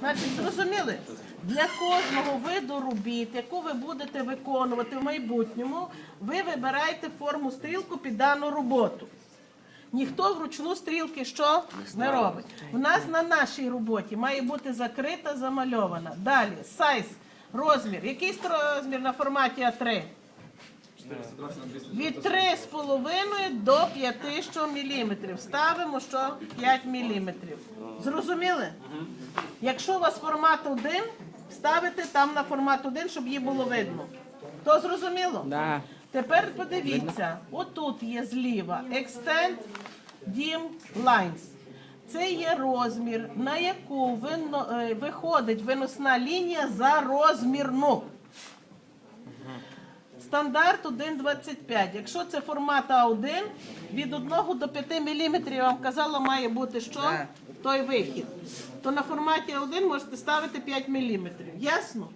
Значить, зрозуміли? Для кожного виду робіт, яку ви будете виконувати в майбутньому, ви вибираєте форму стрілку під дану роботу. Ніхто вручну стрілки що не робить. У нас на нашій роботі має бути закрита, замальована. Далі, сайз, розмір. Який розмір на форматі А3? Від 3,5 до 5 що міліметрів. Ставимо що 5 міліметрів. Зрозуміли? Якщо у вас формат 1, ставите там на формат 1, щоб її було видно. То зрозуміло? Да. Тепер подивіться, отут є зліва Extend Dim Lines. Це є розмір, на яку вино- е, виходить виносна лінія за розмірну. Стандарт 1,25. Якщо це формат А1, від 1 до 5 мм, я вам казала, має бути що? Той вихід. То на форматі А1 можете ставити 5 мм. Ясно?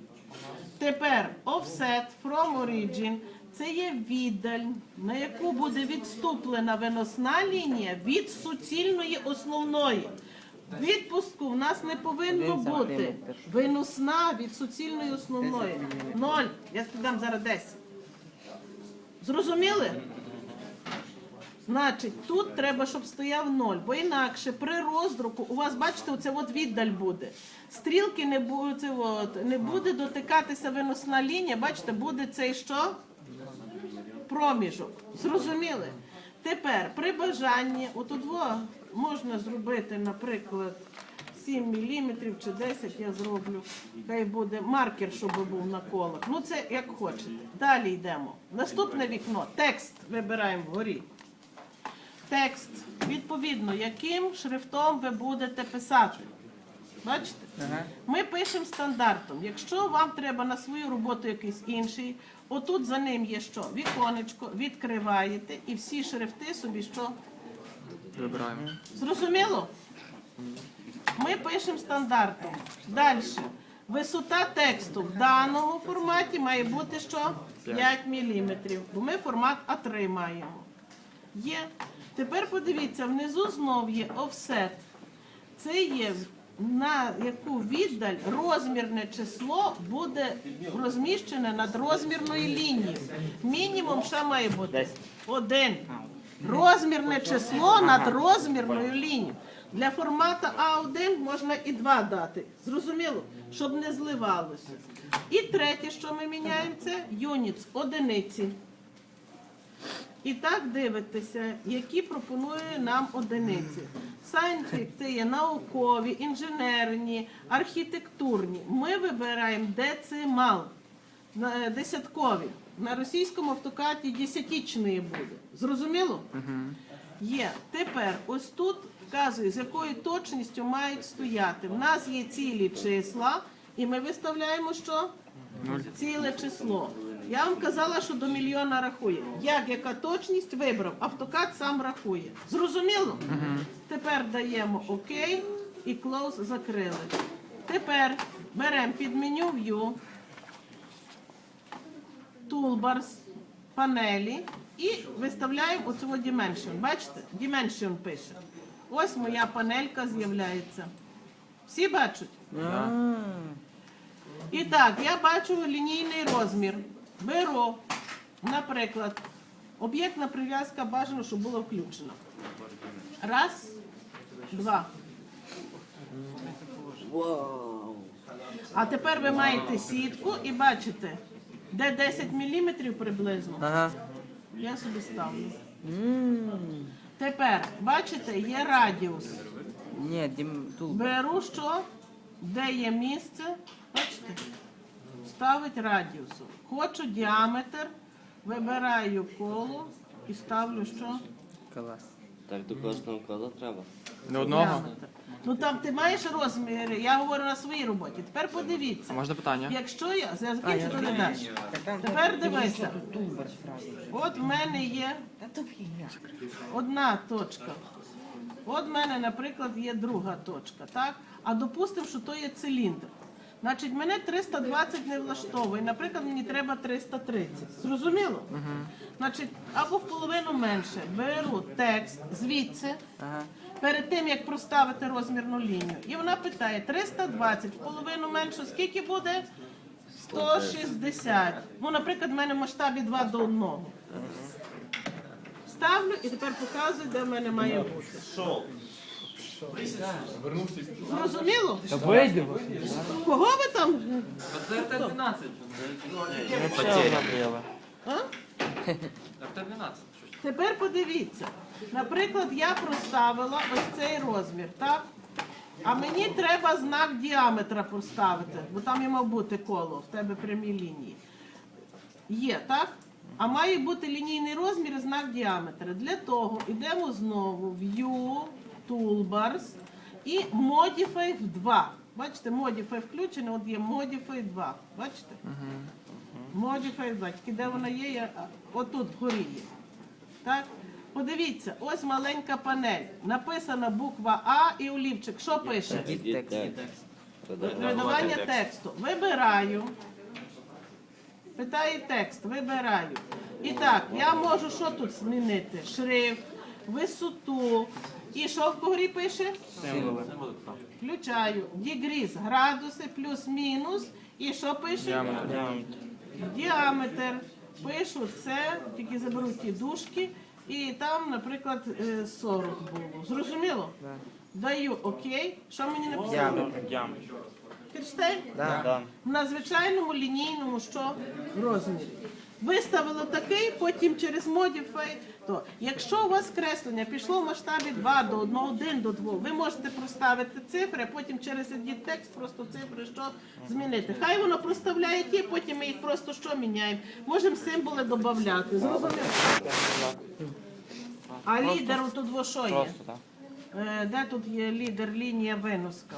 Тепер offset from origin це є віддаль, на яку буде відступлена виносна лінія від суцільної основної. Відпустку в нас не повинно бути. Виносна від суцільної основної. Ноль. Я дам зараз 10. Зрозуміли? Значить, тут треба, щоб стояв ноль, бо інакше при роздруку у вас, бачите, оце от віддаль буде. Стрілки не буде, от, не буде дотикатися виносна лінія, бачите, буде цей що? Проміжок. Зрозуміли? Тепер при бажанні, отут можна зробити, наприклад, 7 мм чи 10 я зроблю. Хай буде маркер, щоб був на колах. Ну це як хочете. Далі йдемо. Наступне вікно. Текст вибираємо вгорі. Текст. Відповідно, яким шрифтом ви будете писати. Бачите? Ми пишемо стандартом. Якщо вам треба на свою роботу якийсь інший, отут за ним є що? Віконечко, відкриваєте і всі шрифти собі що? Вибираємо. Зрозуміло? Ми пишемо стандартом. Далі. Висота тексту в даному форматі має бути що? 5 мм. Бо ми формат А3 маємо. Є. Тепер подивіться, внизу знов є офсет. Це є на яку віддаль розмірне число буде розміщене над розмірною лінією. Мінімум що має бути? Один. Розмірне число над розмірною лінією. Для формату А1 можна і два дати. Зрозуміло, щоб не зливалося. І третє, що ми міняємо, це юніц, одиниці. І так дивитеся, які пропонує нам одиниці. Scientific – це є наукові, інженерні, архітектурні. Ми вибираємо децимал, на- десяткові. На російському автокаті десятічної буде. Зрозуміло? Є. Тепер ось тут вказує, з якою точністю мають стояти. В нас є цілі числа, і ми виставляємо що? Ціле число. Я вам казала, що до мільйона рахує. Як яка точність вибрав? Автокад сам рахує. Зрозуміло? Тепер даємо ОК і close закрили. Тепер беремо під меню View, Toolbars, панелі і виставляємо оцю Dimension. Бачите? Dimension пише. Ось моя панелька з'являється. Всі бачать? І так, я бачу лінійний розмір. Беру, наприклад, об'єктна прив'язка бажано, щоб була включена. Раз, два. А тепер ви маєте сітку і бачите, де 10 мм приблизно. Ага. Я собі ставлю. Тепер, бачите, є радіус. Ні, дім тут. Беру що? Де є місце? Бачите? Ставить радіус. Хочу діаметр, вибираю коло і ставлю що? Клас. Так до кожного кола треба. Не одного? Ну там ти маєш розміри, я говорю на своїй роботі. Тепер подивіться. А можна питання? Якщо я я закінчу, то не даш. Тепер дивися. От в мене є одна точка. От в мене, наприклад, є друга точка, так? А допустимо, що то є циліндр. Значить, мене 320 не влаштовує. Наприклад, мені треба 330. Зрозуміло? Значить, або в половину менше. Беру текст звідси. Ага. Перед тим як проставити розмірну лінію. І вона питає 320 в половину менше, скільки буде? 160. Ну, наприклад, в мене в масштабі 2 до 1. Ставлю і тепер показую, де в мене має бути. Зрозуміло? Вийдемо. Кого ви там? Потеря. А? Тепер подивіться. Наприклад, я проставила ось цей розмір, так? А мені треба знак діаметра поставити, бо там і мав бути коло, в тебе прямі лінії. Є, так? А має бути лінійний розмір і знак діаметра. Для того йдемо знову в View, Toolbars і Modify 2. Бачите, Modify включений, от є Modify 2. Бачите? Modify 2. Тільки де вона є, я... отут вгорі є. Так? Подивіться, ось маленька панель. Написана буква А і олівчик. Що пише? Редагування тексту. Вибираю. Питає текст, вибираю. І так, я можу що тут змінити? Шрифт, висоту. І що в погорі пише? Символи. Включаю. Дігріз, градуси, плюс-мінус. І що пише? Діаметр. Пишу це, тільки заберу ті дужки. І там, наприклад, е, 40 було. Зрозуміло? Даю окей. Що мені написали? Діаметр. Кирштейн? Да. На звичайному лінійному що розмірі. Виставили такий, потім через Modify. То якщо у вас креслення пішло в масштабі 2 до 1, 1 до 2, ви можете проставити цифри, а потім через edit текст просто цифри що змінити. Хай воно проставляє ті, потім ми їх просто що міняємо. Можемо символи додати. Зрозуміло? А лідер тут во що є? Просто так. Е, Де тут є лідер лінія виноска?